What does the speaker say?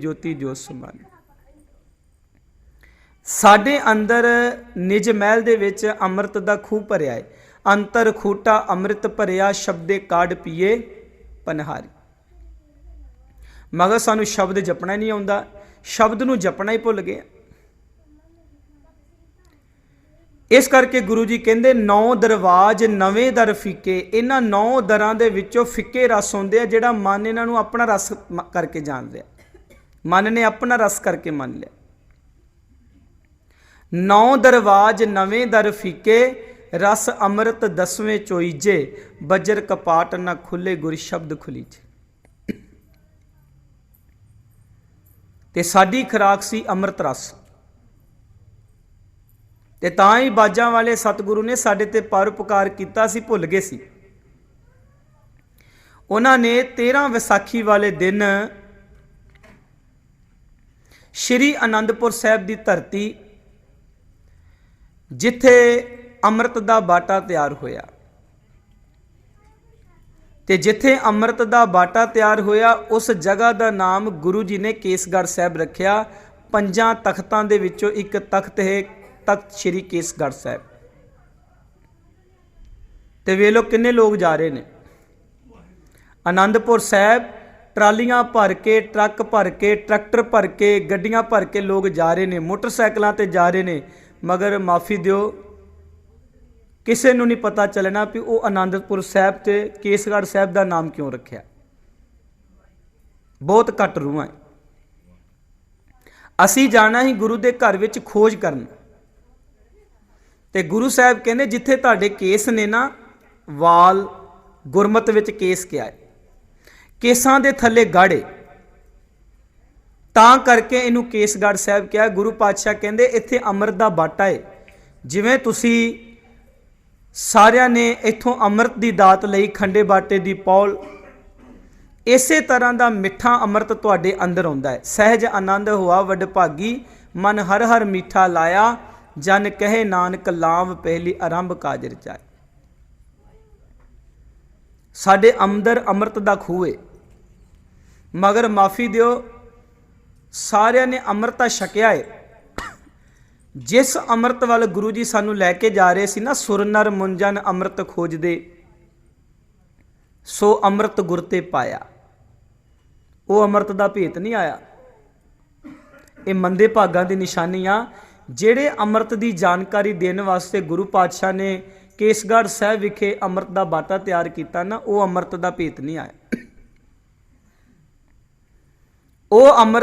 ਜੋਤੀ ਜੋਤ ਸਮਾਨ ਸਾਡੇ ਅੰਦਰ ਨਿਜ ਮਹਿਲ ਦੇ ਵਿੱਚ ਅੰਮ੍ਰਿਤ ਦਾ ਖੂਹ ਭਰਿਆ ਹੈ ਅੰਤਰ ਖੂਟਾ ਅੰਮ੍ਰਿਤ ਭਰਿਆ, ਸ਼ਬਦੇ ਕਾੜ ਪੀਏ, ਪਨਹਾਰੀ। ਮਗਰ ਸਾਨੂੰ ਸ਼ਬਦ ਜਪਣਾ ਹੀ ਨਹੀਂ ਆਉਂਦਾ। ਸ਼ਬਦ ਨੂੰ ਜਪਣਾ ਹੀ ਭੁੱਲ ਗਏ ਇਸ ਕਰਕੇ ਗੁਰੂ ਜੀ ਕਹਿੰਦੇ, ਨੌ ਦਰਵਾਜ ਨਵੇਂ ਦਰ ਫਿੱਕੇ। ਇਹਨਾਂ ਨੌ ਦਰਾਂ ਦੇ ਵਿੱਚੋਂ ਫਿੱਕੇ ਰਸ ਹੁੰਦੇ ਆ, ਜਿਹੜਾ ਮਨ ਇਹਨਾਂ ਨੂੰ ਆਪਣਾ ਰਸ ਕਰਕੇ ਜਾਣ ਲਿਆ ਮਨ ਨੇ ਆਪਣਾ ਰਸ ਕਰਕੇ ਮੰਨ ਲਿਆ। ਨੌ ਦਰਵਾਜ ਨਵੇਂ ਦਰ ਫੀਕੇ, ਰਸ ਅੰਮ੍ਰਿਤ ਦਸਵੇਂ ਚੋਈਜੇ ਬੱਜਰ ਕਪਾਟ ਨਾ ਖੁੱਲੇ ਗੁਰ ਸ਼ਬਦ ਖੁਲੀਜੇ ਤੇ ਸਾਡੀ ਖਰਾਕ ਸੀ ਅੰਮ੍ਰਿਤ ਰਸ। ਤੇ ਤਾਂ ਹੀ ਬਾਜਾਂ ਵਾਲੇ ਸਤਿਗੁਰੂ ਨੇ ਸਾਡੇ ਤੇ ਪਰਉਪਕਾਰ ਕੀਤਾ ਸੀ, ਭੁੱਲ ਗਏ ਸੀ। ਉਹਨਾਂ ਨੇ 13 ਵਿਸਾਖੀ ਵਾਲੇ ਦਿਨ ਸ਼੍ਰੀ ਅਨੰਦਪੁਰ ਸਾਹਿਬ ਦੀ ਧਰਤੀ, ਜਿੱਥੇ ਅੰਮ੍ਰਿਤ ਦਾ ਬਾਟਾ ਤਿਆਰ ਹੋਇਆ। ਤੇ ਜਿੱਥੇ ਅੰਮ੍ਰਿਤ ਦਾ ਬਾਟਾ ਤਿਆਰ ਹੋਇਆ, ਉਸ ਜਗ੍ਹਾ ਦਾ ਨਾਮ ਗੁਰੂ ਜੀ ਨੇ ਕੇਸਗੜ੍ਹ ਸਾਹਿਬ ਰੱਖਿਆ। ਪੰਜਾਂ ਤਖਤਾਂ ਦੇ ਵਿੱਚੋਂ ਇੱਕ ਤਖਤ ਹੈ, ਤਖਤ ਸ੍ਰੀ ਕੇਸਗੜ੍ਹ ਸਾਹਿਬ। ਤੇ ਵੇ ਲੋ ਕਿੰਨੇ ਲੋਕ ਜਾ ਰਹੇ ਨੇ। ਆਨੰਦਪੁਰ ਸਾਹਿਬ ਟਰਾਲੀਆਂ ਭਰ ਕੇ, ਟਰੱਕ ਭਰ ਕੇ, ਟਰੈਕਟਰ ਭਰ ਕੇ, ਗੱਡੀਆਂ ਭਰ ਕੇ ਲੋਕ ਜਾ ਰਹੇ ਨੇ, ਮੋਟਰਸਾਈਕਲਾਂ ਤੇ ਜਾ ਰਹੇ ਨੇ। ਮਗਰ ਮਾਫੀ ਦਿਓ। ਕਿਸੇ ਨੂੰ ਨਹੀਂ ਪਤਾ ਚੱਲਣਾ ਵੀ ਉਹ ਆਨੰਦਪੁਰ ਸਾਹਿਬ ਤੇ ਕੇਸਗੜ੍ਹ ਸਾਹਿਬ ਦਾ ਨਾਮ ਕਿਉਂ ਰੱਖਿਆ। ਬਹੁਤ ਘੱਟ ਰੂਹਾਂ ਹੈ। ਅਸੀਂ ਜਾਣਾ ਹੀ ਗੁਰੂ ਦੇ ਘਰ ਵਿੱਚ ਖੋਜ ਕਰਨ। ਤੇ ਗੁਰੂ ਸਾਹਿਬ ਕਹਿੰਦੇ, ਜਿੱਥੇ ਤੁਹਾਡੇ ਕੇਸ ਨੇ ਨਾ, ਵਾਲ ਗੁਰਮਤ ਵਿੱਚ ਕੇਸ ਕਿਹਾ ਹੈ। ਕੇਸਾਂ ਦੇ ਥੱਲੇ ਗਾੜੇ। ਤਾਂ ਕਰਕੇ ਇਹਨੂੰ ਕੇਸਗੜ੍ਹ ਸਾਹਿਬ ਕਿਹਾ, ਗੁਰੂ ਪਾਤਸ਼ਾਹ ਕਹਿੰਦੇ, ਇੱਥੇ ਅੰਮ੍ਰਿਤ ਦਾ ਬਾਟਾ ਏ। ਜਿਵੇਂ ਤੁਸੀਂ ਸਾਰਿਆਂ ਨੇ ਇੱਥੋਂ ਅੰਮ੍ਰਿਤ ਦੀ ਦਾਤ ਲਈ ਖੰਡੇ ਬਾਟੇ ਦੀ ਪੌਲ, ਇਸੇ ਤਰ੍ਹਾਂ ਦਾ ਮਿੱਠਾ ਅੰਮ੍ਰਿਤ ਤੁਹਾਡੇ ਅੰਦਰ ਆਉਂਦਾ ਹੈ ਸਹਿਜ ਆਨੰਦ ਹੋਆ, ਵੱਡ ਭਾਗੀ, ਮਨ ਹਰ ਹਰ ਮਿੱਠਾ ਲਾਇਆ, ਜਨ ਕਹੇ ਨਾਨਕ ਲਾਭ ਪਹਿਲੀ ਆਰੰਭ ਕਾਜਰ ਰਚਾਏ ਸਾਡੇ ਅੰਦਰ ਅੰਮ੍ਰਿਤ ਦਾ ਖੂਹ ਹੈ ਮਗਰ ਮਾਫੀ ਦਿਓ। ਸਾਰਿਆਂ ਨੇ ਅੰਮ੍ਰਿਤਾ ਛਕਿਆ ਹੈ ਜਿਸ ਅੰਮ੍ਰਿਤ ਵੱਲ ਗੁਰੂ ਜੀ ਸਾਨੂੰ ਲੈ ਕੇ ਜਾ ਰਹੇ ਸੀ ਨਾ, ਸੁਰ ਨਰ ਮੁੰਜਨ ਅੰਮ੍ਰਿਤ ਖੋਜਦੇ। ਸੋ ਅੰਮ੍ਰਿਤ ਗੁਰ ਤੇ ਪਾਇਆ। ਉਹ ਅੰਮ੍ਰਿਤ ਦਾ ਭੇਤ ਨਹੀਂ ਆਇਆ। ਇਹ ਮੰਦੇ ਭਾਗਾਂ ਦੀ ਨਿਸ਼ਾਨੀ ਆ ਜਿਹੜੇ ਅੰਮ੍ਰਿਤ ਦੀ ਜਾਣਕਾਰੀ ਦੇਣ ਵਾਸਤੇ ਗੁਰੂ ਪਾਤਸ਼ਾਹ ਨੇ ਕੇਸਗੜ੍ਹ ਸਾਹਿਬ ਵਿਖੇ ਅੰਮ੍ਰਿਤ ਦਾ ਬਾਟਾ ਤਿਆਰ ਕੀਤਾ ਨਾ, ਉਹ ਅੰਮ੍ਰਿਤ ਦਾ ਭੇਤ ਨਹੀਂ ਆਇਆ। ਉਹ ਅੰਮ੍ਰਿਤ